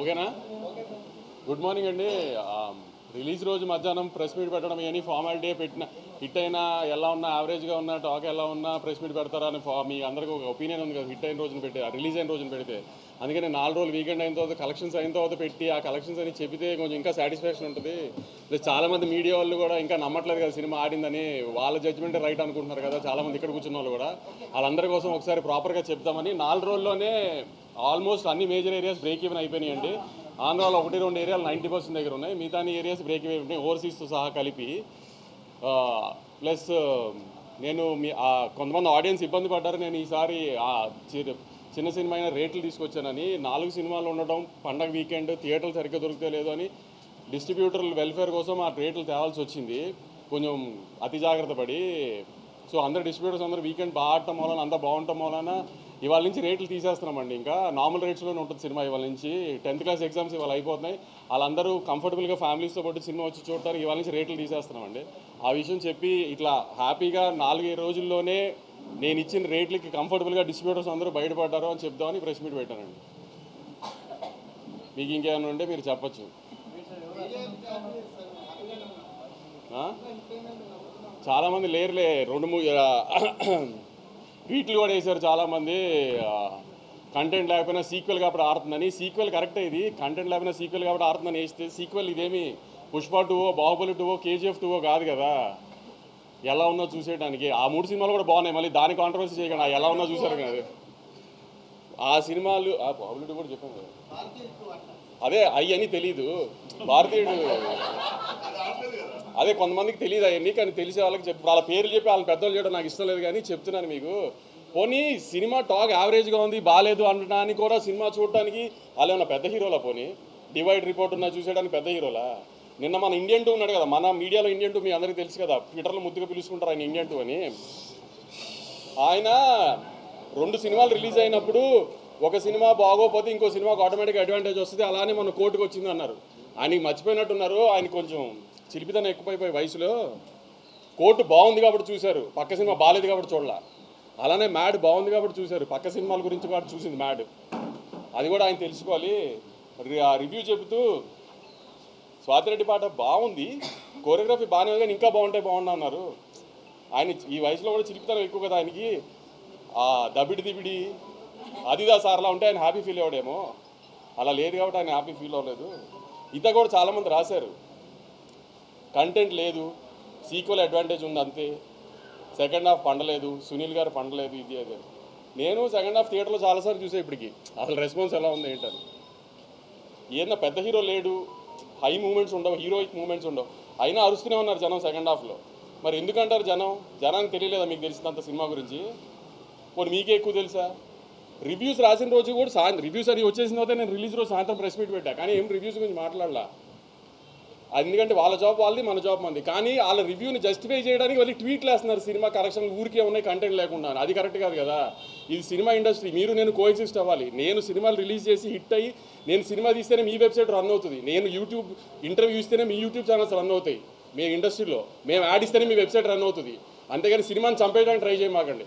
ఓకేనా? Good morning అండి. Release రోజు మధ్యాహ్నం ప్రెస్ మీట్ పెట్టడం ఇవన్నీ ఫార్మాలిటీ పెట్టిన హిట్ అయినా ఎలా ఉన్నా యావరేజ్గా ఉన్నా టాక్ ఎలా ఉన్నా ప్రెస్ మీట్ పెడతారా అని ఫా- మీ అందరికీ ఒక ఒపీనియన్ ఉంది కదా హిట్ అయిన రోజున పెట్టి రిలీజ్ అయిన రోజున పెడితే. అందుకని నాలుగు రోజులు వీకెండ్ అయిన తర్వాత కలెక్షన్స్ అయిన తర్వాత పెట్టి ఆ కలెక్షన్స్ అని చెబితే కొంచెం ఇంకా సాటిస్ఫాక్షన్ ఉంటుంది. చాలామంది మీడియా వాళ్ళు కూడా ఇంకా నమ్మట్లేదు కదా సినిమా ఆడిందని వాళ్ళ జడ్జ్మెంట్ రైట్ అనుకుంటున్నారు కదా చాలామంది ఇక్కడ కూర్చున్న వాళ్ళు కూడా. వాళ్ళందరి కోసం ఒకసారి ప్రాపర్గా చెప్తామని నాలుగు రోజుల్లోనే ఆల్మోస్ట్ అన్ని మేజర్ ఏరియాస్ బ్రేక్ ఈవెన్ అయిపోయినాయండి. ఆంధ్రాలో ఒకటి రెండు ఏరియాలు నైంటీ పర్సెంట్ దగ్గర ఉన్నాయి. మిగతా ఏరియాస్ బ్రేక్ ఈవెన్ ఉన్నాయి ఓవర్సీస్తో సహా కలిపి. ప్లస్ నేను మీ కొంతమంది ఆడియన్స్ ఇబ్బంది పడ్డారు. నేను ఈసారి చి- చిన్న సినిమా అయినా రేట్లు తీసుకొచ్చానని. నాలుగు సినిమాలు ఉండడం పండగ వీకెండ్ థియేటర్లు సరిగ్గా దొరికితే లేదు అని డిస్ట్రిబ్యూటర్ల వెల్ఫేర్ కోసం ఆ రేట్లు తేవాల్సి వచ్చింది. కొంచెం అతి జాగ్రత్త పడి సో అందరు డిస్ట్రిబ్యూటర్స్ అందరూ వీకెండ్ బాగా ఆడటం వలన అంతా బాగుండటం వలన ఇవాళ నుంచి రేట్లు తీసేస్తున్నామండి ఇంకా. నార్మల్ రేట్స్లోనే ఉంటుంది సినిమా ఇవాళ నుంచి. టెన్త్ క్లాస్ ఎగ్జామ్స్ ఇవాళ అయిపోతున్నాయి. వాళ్ళందరూ కంఫర్టబుల్గా ఫ్యామిలీస్తో పాటు సినిమా వచ్చి చూడటానికి ఇవాళ నుంచి రేట్లు తీసేస్తున్నామండి. ఆ విషయం చెప్పి ఇట్లా హ్యాపీగా నాలుగైదు రోజుల్లోనే నేను ఇచ్చిన రేట్లకి కంఫర్టబుల్గా డిస్ట్రిబ్యూటర్స్ అందరూ బయటపడ్డారు అని చెప్దామని ప్రెస్ మీట్ పెట్టానండి. మీకు ఇంకేమైనా ఉంటే మీరు చెప్పచ్చు? చాలామంది లేరులే. రెండు మూడు ట్వీట్లు కూడా వేశారు చాలామంది. కంటెంట్ లేకపోయినా సీక్వెల్ కాబట్టి ఆడుతుందని. సీక్వెల్ కరెక్టే ఇది. కంటెంట్ లేకపోయినా సీక్వెల్ కాబట్టి ఆడుతుందని వేస్తే సీక్వెల్ ఇదేమి పుష్ప టూవో బాహుబలి టూవో కేజీఎఫ్ టూవో కాదు కదా. ఎలా ఉన్నా చూసేయడానికి ఆ మూడు సినిమాలు కూడా బాగున్నాయి. మళ్ళీ దాని కాంట్రవర్సీ చేయకుండా ఎలా ఉన్నా చూసారు కదా. ఆ సినిమాలు ఆ బాహుబలి టూ కూడా చెప్పాను కదా. అదే అయ్యని తెలీదు. భారతీయుడు. అదే కొంతమందికి తెలియదు అవన్నీ కానీ తెలిసే వాళ్ళకి చెప్పి. వాళ్ళ పేర్లు చెప్పి వాళ్ళ పెద్దలు చేయడం నాకు ఇష్టం లేదు కానీ చెప్తున్నాను మీకు. పోనీ సినిమా టాక్ యావరేజ్గా ఉంది బాగాలేదు అనడానికి కూడా సినిమా చూడడానికి వాళ్ళు ఏమన్నా పెద్ద హీరోలా పోనీ? డివైడ్ రిపోర్ట్ ఉన్నా చూసేయడానికి పెద్ద హీరోలా? నిన్న మన ఇండియన్ టూ ఉన్నాడు కదా మన మీడియాలో ఇండియన్ టూ మీ అందరికీ తెలుసు కదా ట్విట్టర్లో ముద్దుగా పిలుచుకుంటారు ఆయన ఇండియన్ టూ అని. ఆయన రెండు సినిమాలు రిలీజ్ అయినప్పుడు ఒక సినిమా బాగోపోతే ఇంకో సినిమాకు ఆటోమేటిక్ అడ్వాంటేజ్ వస్తుంది. అలానే మొన్న కోర్టుకు వచ్చింది అన్నారు. ఆయనకి మర్చిపోయినట్టున్నారు ఆయన కొంచెం చిలిపితనం ఎక్కువైపోయి వయసులో కోర్టు బాగుంది కాబట్టి చూశారు. పక్క సినిమా బాగాలేదు కాబట్టి చూడాల. అలానే మ్యాడ్ బాగుంది కాబట్టి చూశారు. పక్క సినిమాల గురించి కాబట్టి చూసింది మ్యాడ్. అది కూడా ఆయన తెలుసుకోవాలి. రి- ఆ రివ్యూ చెబుతూ స్వాతిరెడ్డి పాట బాగుంది. కోరియోగ్రఫీ బాగానే కానీ ఇంకా బాగుంటే బాగుండు అన్నారు. ఆయన ఈ వయసులో కూడా చిలిపితనం ఎక్కువ కదా ఆయనకి. ఆ దబిడి దిబిడి అదిదా సార్లా ఉంటే ఆయన హ్యాపీ ఫీల్ అవ్వడేమో అలా లేదు కాబట్టి ఆయన హ్యాపీ ఫీల్ అవ్వలేదు. ఇంత కూడా చాలామంది రాశారు. కంటెంట్ లేదు. సీక్వల్ అడ్వాంటేజ్ ఉంది అంతే. Second half పండలేదు. సునీల్ గారు పండలేదు. ఇది అదే నేను సెకండ్ హాఫ్ థియేటర్లో చాలాసార్లు చూసే ఇప్పటికి. అసలు రెస్పాన్స్ ఎలా ఉంది ఏంటని. ఏదైనా పెద్ద హీరో లేడు. హై మూమెంట్స్ ఉండవు. హీరోయిక్ మూమెంట్స్ ఉండవు. అయినా అరుస్తూనే ఉన్నారు జనం సెకండ్ హాఫ్లో మరి ఎందుకంటారు జనం? జనానికి తెలియలేదా మీకు తెలిసినంత సినిమా గురించి? పోనీ మీకే ఎక్కువ తెలుసా? రివ్యూస్ రాసిన రోజు కూడా సాయంత్రం రివ్యూస్ అది వచ్చేసిన తర్వాత నేను రిలీజ్ రోజు సాయంత్రం ప్రెస్ మీట్ పెట్టా. కానీ ఏం రివ్యూస్ గురించి మాట్లాడలా. అది ఎందుకంటే వాళ్ళ జాబ్ వాళ్ళది మన జాబ్ మంది కానీ వాళ్ళ రివ్యూని జస్టిఫై చేయడానికి వాళ్ళు ట్వీట్లు వేస్తున్నారు సినిమా కరెక్షన్ ఊరికే ఉన్నాయి కంటెంట్ లేకుండా. అది కరెక్ట్ కాదు కదా. ఇది సినిమా ఇండస్ట్రీ మీరు నేను కోఎగ్జిస్ట్ అవ్వాలి. నేను సినిమాలు రిలీజ్ చేసి హిట్ అయ్యి నేను సినిమా తీస్తేనే మీ వెబ్సైట్ రన్ అవుతుంది. నేను యూట్యూబ్ ఇంటర్వ్యూ ఇస్తేనే మీ యూట్యూబ్ ఛానల్స్ రన్ అవుతాయి. మీ ఇండస్ట్రీలో మేము యాడ్ ఇస్తేనే మీ వెబ్సైట్ రన్ అవుతుంది. అంతేగాని సినిమాని చంపేయడానికి ట్రై చేయమాకండి.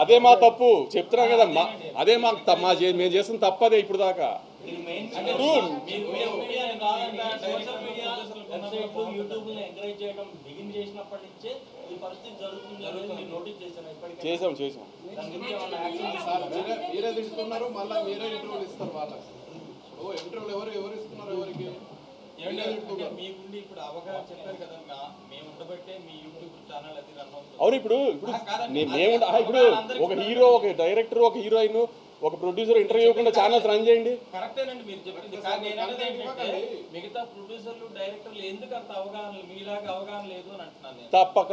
అది మా తప్పు. చెప్తున్నాం కదా మా అదే మా మా మేము చేసిన తప్పదే ఇప్పుడు దాకా. చేసాం చేసాం మీరే తింటున్నారు మళ్ళీ మీరే ఇంటర్వ్యూలు ఇస్తారు వాళ్ళకి. ఇంటర్వ్యూలు ఎవరు ఎవరు ఇస్తున్నారు ఎవరికి? అవును ఇప్పుడు ఇప్పుడు మేము ఇప్పుడు ఒక హీరో ఒక డైరెక్టర్ ఒక హీరోయిన్ ఒక ప్రొడ్యూసర్ ఇంటర్వ్యూ ఇవ్వకుండా ఛానల్స్ రన్ చేయండి. కరెక్టేనండి మీరు చెప్పింది. కానీ నేను అనేది ఏంటంటే మిగతా ప్రొడ్యూసర్లు డైరెక్టర్లు ఎందుకు అంత అవగాహన మీలాగా అవగాహన లేదు అని అంటున్నాను నేను. తప్పక.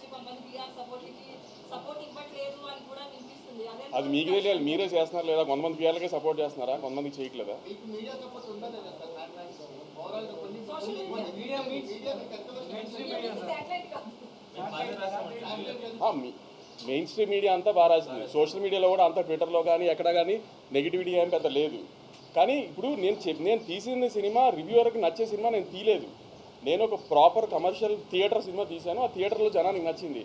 కొంతమంది పిఆర్ సపోర్ట్ ఇచ్చి సపోర్ట్ ఇవ్వట్లేదు అని కూడా వినిపిస్తుంది. అదే మీకు తెలియాలి మీరే చేస్తున్నారు లేదా? కొంతమంది పిల్లలకే సపోర్ట్ చేస్తున్నారా? కొంతమంది చేయట్లేదా? Mainstream media. అంతా బాగా రాసింది. సోషల్ మీడియాలో కూడా అంతా ట్విట్టర్లో కానీ ఎక్కడ కానీ నెగిటివిటీ ఏం పెద్ద లేదు. కానీ ఇప్పుడు నేను చెప్ నేను తీసిన సినిమా రివ్యూవర్కి నచ్చే సినిమా నేను తీయలేదు. నేను ఒక ప్రాపర్ కమర్షియల్ థియేటర్ సినిమా తీశాను. ఆ థియేటర్లో జనానికి నచ్చింది.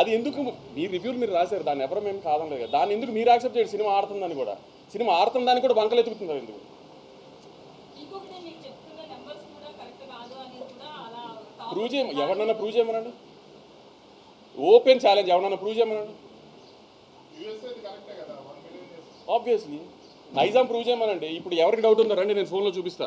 అది ఎందుకు మీ రివ్యూలు మీరు రాశారు. దాన్ని ఎవరు మేము కాదనలేదు కదా. దాన్ని ఎందుకు మీరు యాక్సెప్ట్ చేయండి సినిమా ఆడుతుందని కూడా. సినిమా ఆడుతుందని కూడా బంకలు ఎత్తుకుతున్నారు ఎందుకు? ఇంకొకటి మీకు చెప్తున్న నెంబర్స్ కూడా కరెక్ట్ కాదు అనేది కూడా అలా ప్రూవ్ చేయ. ఎవరినైనా ప్రూవ్ చేయమనండి. ఓపెన్ ఛాలెంజ్ ఎవరినైనా ప్రూవ్ చేయమనండి. యూఎస్ఏ కరెక్టే కదా? One million obviously Nizam prove చేయమనండి. ఇప్పుడు ఎవరికి డౌట్ ఉందో రండి. నేను ఫోన్లో చూపిస్తా.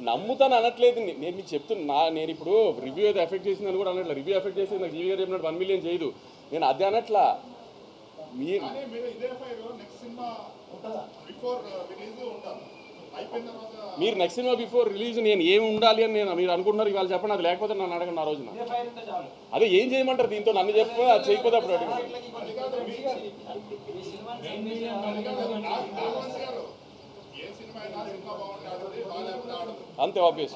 నమ్ముతాను అనట్లేదు. నేను మీకు చెప్తున్నా నా- నేను ఇప్పుడు రివ్యూ అయితే ఎఫెక్ట్ చేసిందని కూడా అనట్లేదు రివ్యూ ఎఫెక్ట్ చేసి నాకు జీవి గారు చెప్పినట్టు వన్ మిలియన్ చేయదు. నేను అదే అనట్లా. మీరు కానీ మీరు ఇదే fire next cinema before release ఉంటారు అయిపోయిన తర్వాత మీరు నెక్స్ట్ సినిమా బిఫోర్ రిలీజ్ నేను ఏమి ఉండాలి అని నేను మీరు అనుకుంటున్నారు ఇవాళ చెప్పండి అది లేకపోతే నన్ను అడగండి ఆ రోజున. అదే ఏం చేయమంటారు దీంతో? నన్ను చెప్పు అది చేయకపోతే అప్పుడు అడుగు అంతే ఆబ్వియస్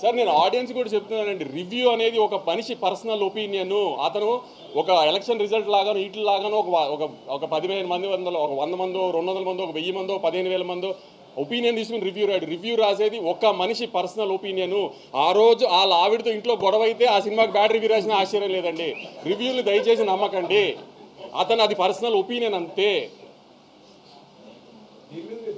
సార్ నేను ఆడియన్స్ కూడా చెప్తున్నానండి. రివ్యూ అనేది ఒక మనిషి పర్సనల్ ఒపీనియన్ అతను ఒక ఎలక్షన్ రిజల్ట్ లాగాను వీటి లాగాను ఒక ఒక ఒక పదిహేను మంది వందలు ఒక వంద మందో రెండు వందల మందో ఒక వెయ్యి మందో పదిహేను వేల మందో ఒపీనియన్ తీసుకుని రివ్యూ రాడు రివ్యూ రాసేది ఒక మనిషి పర్సనల్ ఒపీనియన్ ఆ రోజు వాళ్ళ ఆవిడతో ఇంట్లో గొడవ అయితే ఆ సినిమాకి బ్యాడ్ రివ్యూ రాసిన ఆశ్చర్యం లేదండి. రివ్యూలు దయచేసి నమ్మకండి. అతను అది పర్సనల్ ఒపీనియన్ అంతే.